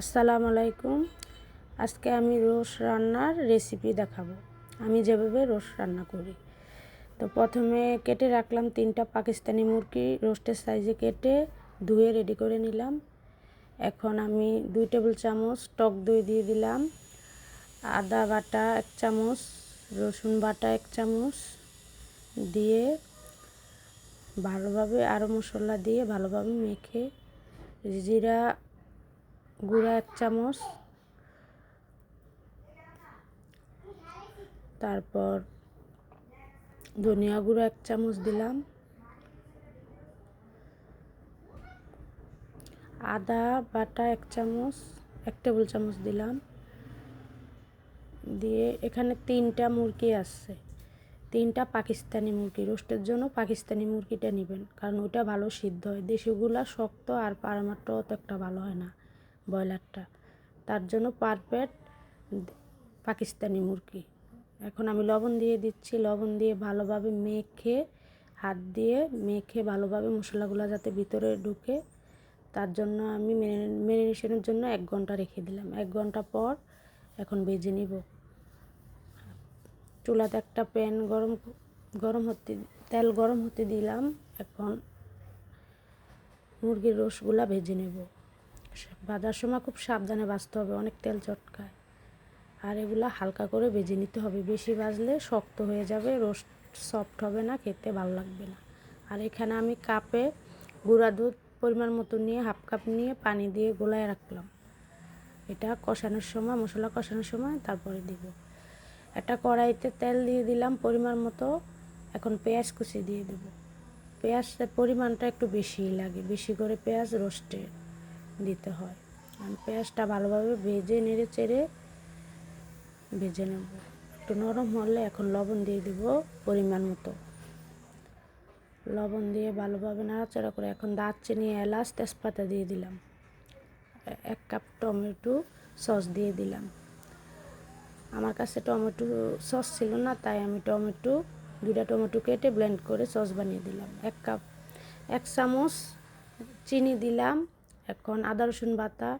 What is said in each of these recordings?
আসসালামু আলাইকুম। আজকে আমি রোস রান্নার রেসিপি দেখাবো। আমি যেভাবে রোস রান্না করি। তো প্রথমে কেটে রাখলাম তিনটা পাকিস্তানি মুরগি। রোস্টের সাইজে কেটে ধুয়ে রেডি করে নিলাম। এখন আমি দুই টেবিল চামচ টক দই দিয়ে দিলাম। আদা বাটা এক চামচ, রসুন বাটা এক চামচ দিয়ে ভালোভাবে আরও মশলা দিয়ে ভালোভাবে মেখে জিরা গুঁড়া এক চামচ। তারপর ধনিয়া গুঁড়ো এক চামচ দিলাম। আদা বাটা এক চামচ, এক টেবিল চামচ দিলাম। দিয়ে এখানে তিনটা মুরগি আসছে তিনটা পাকিস্তানি মুরগি। রোস্টের জন্য পাকিস্তানি মুরগিটা নেবেন, কারণ ওইটা ভালো সিদ্ধ হয়। দেশিগুলা শক্ত আর পারামারটা অত একটা ভালো হয় না। ব্রয়লারটা। তার জন্য পারফেক্ট পাকিস্তানি মুরগি। এখন আমি লবণ দিয়ে দিচ্ছি। লবণ দিয়ে ভালোভাবে মেখে, হাত দিয়ে মেখে ভালোভাবে মশলাগুলো যাতে ভিতরে ঢুকে, তার জন্য আমি ম্যারিনেশনের জন্য এক ঘণ্টা রেখে দিলাম। এক ঘণ্টা পর এখন ভেজে নিব। চুলাতে একটা প্যান গরম গরম হতে, তেল গরম হতে দিলাম। এখন মুরগির রসগুলা ভেজে নেব। ভাজার সময় খুব সাবধানে বাঁচতে হবে, অনেক তেল চটকায়। আর এগুলো হালকা করে ভেজে নিতে হবে। বেশি ভাজলে শক্ত হয়ে যাবে রোস্ট সফট হবে না, খেতে ভালো লাগবে না। আর এখানে আমি কাপে গুঁড়া দুধ পরিমাণ মতো নিয়ে, হাফ কাপ নিয়ে পানি দিয়ে গোলায় রাখলাম। এটা কষানোর সময়, মশলা কষানোর সময় তারপরে দিব। একটা কড়াইতে তেল দিয়ে দিলাম পরিমাণ মতো। এখন পেঁয়াজ কুচি দিয়ে দেব। পেঁয়াজের পরিমাণটা একটু বেশিই লাগে, বেশি করে পেঁয়াজ রোস্টে দিতে হয়। আর পেঁয়াজটা ভালোভাবে ভেজে নেড়ে চেড়ে ভেজে নেব। একটু নরম হলে এখন লবণ দিয়ে দেব পরিমাণ মতো। লবণ দিয়ে ভালোভাবে নাড়াচাড়া করে এখন দারচিনি, এলাচ, তেজপাতা দিয়ে দিলাম। এক কাপ টমেটো সস দিয়ে দিলাম। আমার কাছে টমেটো সস ছিল না, তাই আমি টমেটো দুটা টমেটো কেটে ব্লেন্ড করে সস বানিয়ে দিলাম। এক কাপ, এক চামচ চিনি দিলাম। এখন আদা, রসুন বাটা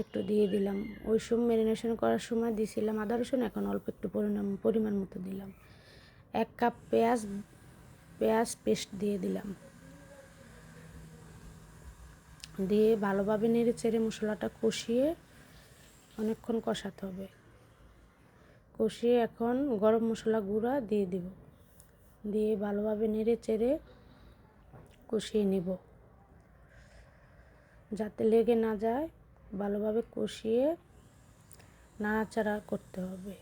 একটু দিয়ে দিলাম। ওই সময় ম্যারিনেশন করার সময় দিয়েছিলাম আদা, রসুন, এখন অল্প একটু পরিমাণ পরিমাণ মতো দিলাম। এক কাপ পেঁয়াজ পেঁয়াজ পেস্ট দিয়ে দিলাম। দিয়ে ভালোভাবে নেড়ে চেড়ে মশলাটা কষিয়ে অনেকক্ষণ কষাতে হবে। কষিয়ে এখন গরম মশলা গুঁড়া দিয়ে দিব। দিয়ে ভালোভাবে নেড়ে চেড়ে কষিয়ে নেব। যাতে লেগে না যায়, ভালোভাবে কষিয়ে নাড়াচাড়া করতে হবে।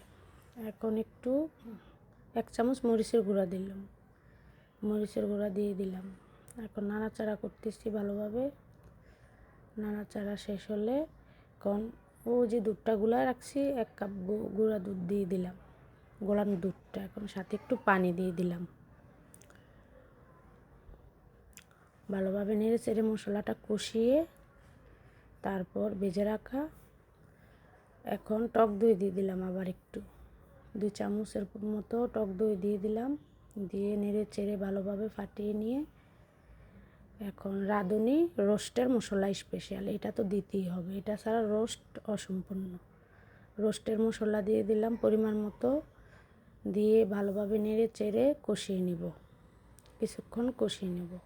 এখন একটু এক চামচ মরিচের গুঁড়া দিলাম। মরিচের গুঁড়া দিয়ে দিলাম। এখন নাড়াচাড়া করতেছি ভালোভাবে। নাড়াচাড়া শেষ হলে এখন ও যে দুধটা গুলা রাখছি, এক কাপ গুঁড়া দুধ দিয়ে দিলাম। গোলানো দুধটা এখন সাথে একটু পানি দিয়ে দিলাম। ভালোভাবে নেড়ে চেড়ে মশলাটা কষিয়ে তারপর ভেজে রাখা। এখন টক দই দিয়ে দিলাম আবার একটু। দুই চামচের মতো টক দই দিয়ে দিলাম। দিয়ে নেড়ে চেড়ে ভালোভাবে ফাটিয়ে নিয়ে এখন রাঁধুনি রোস্টের মশলা স্পেশাল, এটা তো দিতেই হবে। এটা ছাড়া রোস্ট অসম্পূর্ণ। রোস্টের মশলা দিয়ে দিলাম পরিমাণ মতো। দিয়ে ভালোভাবে নেড়ে চেড়ে কষিয়ে নিব। কিছুক্ষণ কষিয়ে নেব।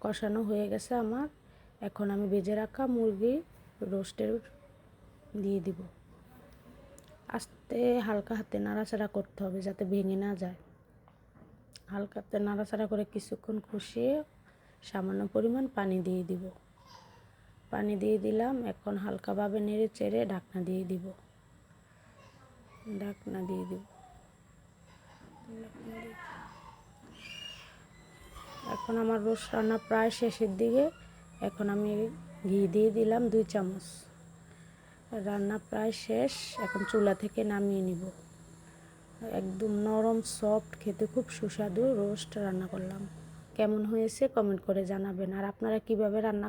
কষানো হয়ে গেছে আমার। এখন আমি বেজে রাখা মুরগি রোস্টের দিয়ে দিব। আস্তে হালকা হাতে নাড়াচাড়া করতে হবে যাতে ভেঙে না যায়। হালকা হাতে নাড়াচাড়া করে কিছুক্ষণ কষিয়ে সামান্য পরিমাণ পানি দিয়ে দিব। পানি দিয়ে দিলাম, এখন হালকাভাবে নেড়ে চেড়ে ঢাকনা দিয়ে দিব। ঢাকনা দিয়ে দিব। এখন আমার রোজ রান্না প্রায় শেষের দিকে। এখন আমি ঘি দিয়ে দিলাম দুই চামচ। রান্না প্রায় শেষ, এখন চুলা থেকে নামিয়ে নিব। একদম নরম সফট খেতে খুব সুস্বাদু রোস্ট রান্না করলাম। কেমন হয়েছে কমেন্ট করে জানাবেন। আর আপনারা কীভাবে রান্না